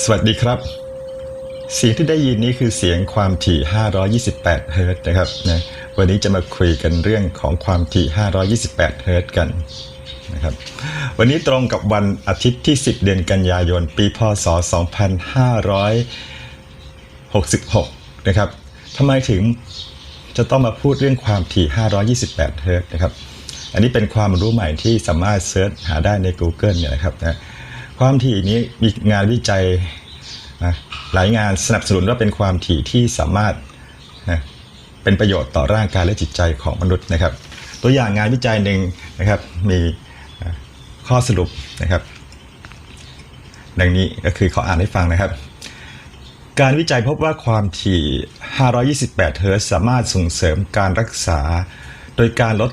สวัสดีครับ เสียงที่ได้ยินนี้คือเสียงความถี่ 528 เฮิรตซ์นะครับนะวันนี้จะมาคุยกันเรื่องของความถี่ 528 เฮิรตซ์กันนะครับวันนี้ตรงกับวันอาทิตย์ที่ 10 เดือนกันยายน ปีพศ 2566 นะครับทำไมถึงจะต้องมาพูดเรื่องความถี่ 528 เฮิรตซ์นะครับ อันนี้เป็นความรู้ใหม่ที่สามารถเซิร์ชหาได้ใน Google เนี่ยนะครับนะ ความถี่นี้มีงานวิจัยนะหลายงานสนับสนุนว่าเป็นความถี่ที่สามารถนะเป็นประโยชน์ต่อร่างกายและจิตใจของมนุษย์นะครับ ตัวอย่างงานวิจัยหนึ่งนะครับมีข้อสรุปนะครับ ดังนี้ก็คือขออ่านให้ฟังนะครับ การวิจัยพบว่าความถี่ 528 เฮิร์ตสามารถส่งเสริมการรักษา โดยการลด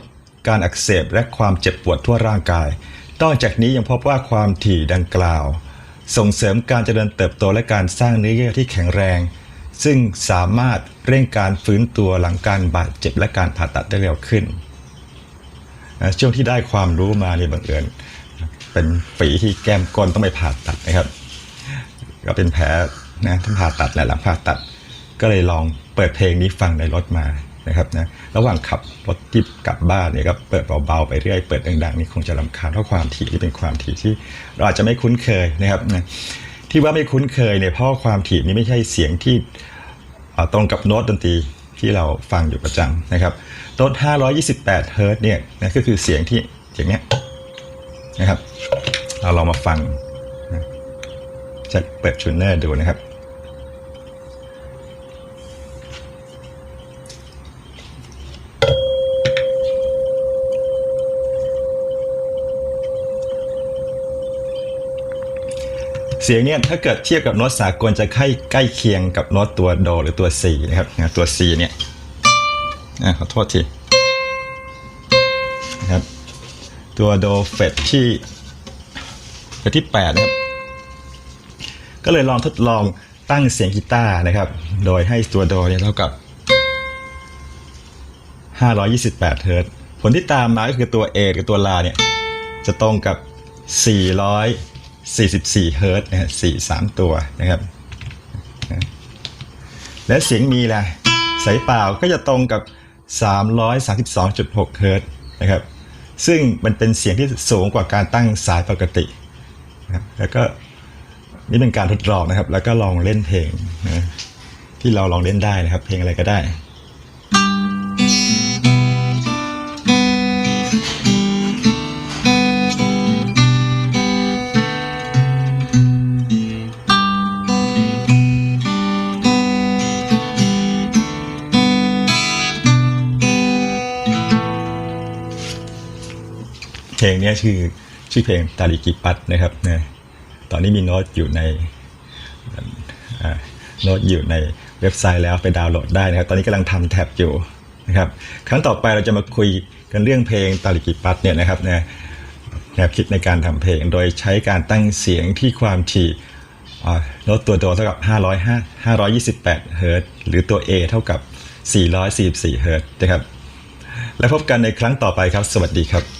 การอักเสบและความเจ็บปวดทั่วร่างกาย นอกจากนี้ยังพบว่าความถี่ดังกล่าว ส่งเสริมการเจริญเติบโตและการสร้างเนื้อเยื่อที่แข็งแรง ซึ่งสามารถเร่งการฟื้นตัวหลังการบาดเจ็บและการผ่าตัดได้เร็วขึ้นช่วงที่ได้ความรู้มาเนี่ยบังเอิญเป็นฝีที่แก้มก้นต้องไปผ่าตัดนะครับ ก็เป็นแผลนะที่ผ่าตัดและหลังผ่าตัด ก็เลยลองเปิดเพลงนี้ฟังในรถมา นะครับนะระหว่างขับรถที่กลับบ้านเนี่ยก็เปิดเบาๆไปเรื่อยเปิดดังๆนี่คงจะรำคาญเพราะความถี่ที่เป็นความถี่ที่เราอาจจะไม่คุ้นเคยนะครับนะที่ว่าไม่คุ้นเคยเนี่ยเพราะความถี่นี้ไม่ใช่เสียงที่ตรงกับโน้ตดนตรีที่เราฟังอยู่ประจำนะครับโน้ต528เฮิร์ตเนี่ยนะก็คือเสียงที่อย่างเนี้ยนะครับเราลองมาฟังจะเปิดชูเนอร์ดูนะครับ สียงเนี่ยถ้าเกิดเทียบกับโน้ตสากลจะใกล้ใกล้เคียงกับโน้ตตัวโดหรือตัว C นะครับตัว C เนี่ยอะขอโทษทีนะครับตัวโดเฟดที่เฟดที่8นะครับก็เลยลองทดลองตั้งเสียงกีตาร์นะครับ โดยให้ตัวโดเนี่ยเท่ากับ 528 เฮิรตซ์ผลที่ตามมาก็คือตัว A กับตัวลาเนี่ยจะตรงกับ 44เฮิรตซ์นะฮะ4 3ตัวนะครับ และเสียงมีล่ะสายเปล่าก็จะตรงกับ 332.6เฮิรตซ์นะครับ ซึ่งมันเป็นเสียงที่สูงกว่าการตั้งสายปกตินะครับแล้วก็นี่เป็นการทดลองนะครับ แล้วก็ลองเล่นเพลงนะที่เราลองเล่นได้นะครับ เพลงอะไรก็ได้ เพลงนี้ชื่อชื่อเพลงตาลิกิปัตนะครับนะตอนนี้มีโน้ตอยู่ในโน้ตอยู่ในเว็บไซต์แล้วไปดาวน์โหลดได้นะครับ ตอนนี้กำลังทำแท็บอยู่นะครับ ครั้งต่อไปเราจะมาคุยกันเรื่องเพลงตาลิกิปัตเนี่ยนะครับนะแนวคิดในการทำเพลง โดยใช้การตั้งเสียงที่ความถี่อ่าโน้ตตัวโดเท่ากับ 505 528 เฮิรตซ์หรือตัว A เท่ากับ 444 เฮิรตซ์นะครับ และพบกันในครั้งต่อไปครับ สวัสดีครับ